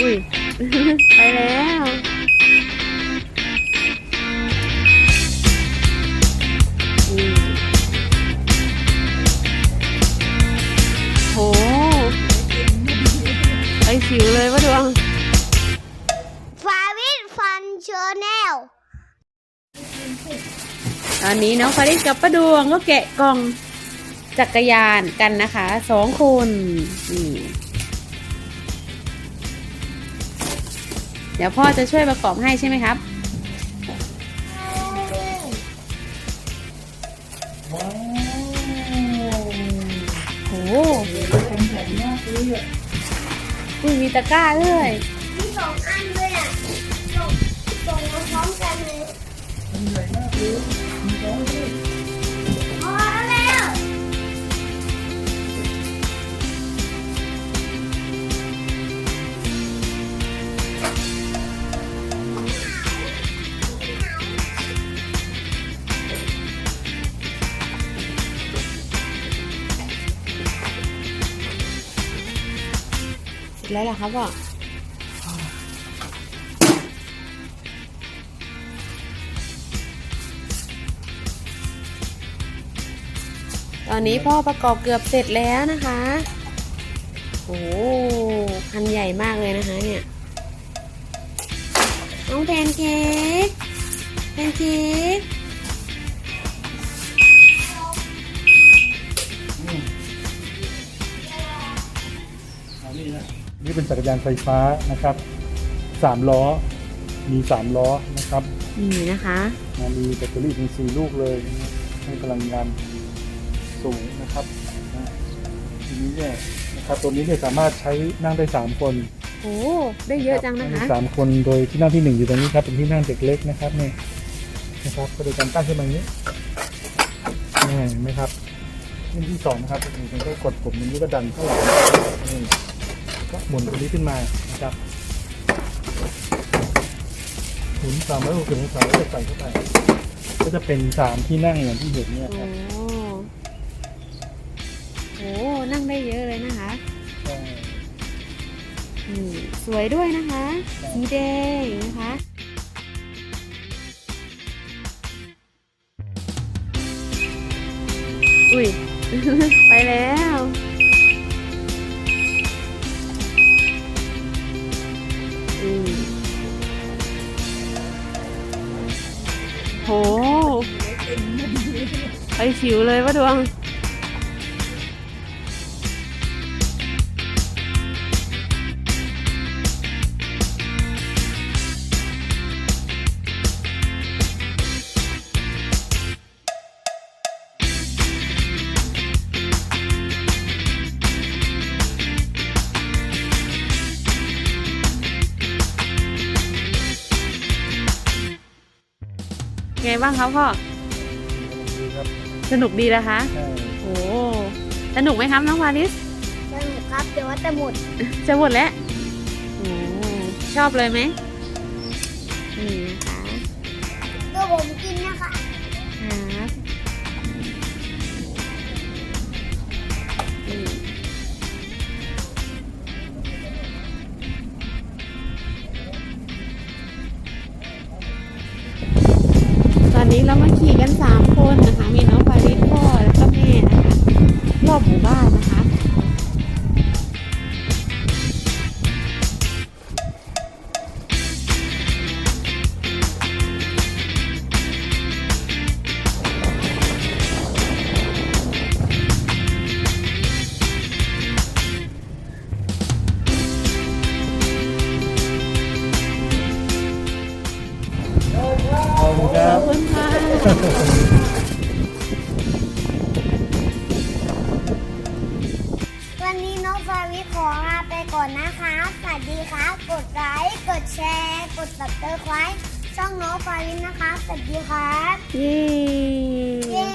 อุ้ย ไปแล้วอืมโหไปสิวเลยว่าดวง ฟาวิทฟันชาแนลตอนนี้น้องฟาริสกับป้าดวงก็แกะกล่องจักรยานกันนะคะสองคนนี่ เดี๋ยวพ่อจะช่วยประกอบให้ใช่ไหมครับ โอ้โหอุ้ยมีตะกร้าเลยมีสองอันเลยอะส่งส่งมาพร้อมกันเลย แล้วเหรอครับพ่อตอนนี้พ่อประกอบเกือบเสร็จแล้วนะคะ โอ้โหคันใหญ่มากเลยนะคะเนี่ย น้องแพนเค้กแพนเค้ก นี่นะนี่เป็นจักรยานไฟฟ้านะครับสามล้อ มีสามล้อนะครับนี่นะคะ นะมีแบตเตอรี่ถึงสี่ลูกเลยนะให้พลังงานสูงนะครับนะทีนี้เนี่ยนะครับตัวนี้เนี่ยสามารถใช้นั่งได้สามคน โอ้ได้เยอะจังนะคะสามคนโดยที่นั่งที่หนึ่งอยู่ตรงนี้ครับ เป็นที่นั่งเด็กเล็กนะครับเนี่ยนะครับก็โดยการตั้งขึ้นมาอย่างนี้นี่เห็นไหมครับขึ้นที่สองนะครับมันก็กดปุ่มนี้ก็ดันเข้าหลังนี่ ก็หมุนตัวนี้ขึ้นมานะครับหมุนสามร้อยหกสิบองศาก็จะใส่เข้าไป ก็จะเป็นสามที่นั่งอย่างที่เห็นเนี่ยโอ้ครับโหนั่งได้เยอะเลยนะคะใช่อืมสวยด้วยนะคะ สีแดงนะคะอุ้ย ไปแล้ว สิวเลยว่าดวงไงบ้างครับพ่อดีครับ สนุกดีนะคะใช่โอ้สนุกไหมครับน้องฟาริสสนุกครับเดี๋ยวว่าจะหมดจะหมดแล้วโอ้ชอบเลยไหมนี่นะคะตัวผมกินนะคะ วันนี้เรามาขี่กันสามคนนะคะ มีน้องฟาริ วันนี้น้องฟาวิทขอลาไปก่อนนะคะสวัสดีครับ กดไลค์กดแชร์ กดตับเตอร์ไว้ช่องน้องฟาวิทนะคะสวัสดีครับ เย้ เย้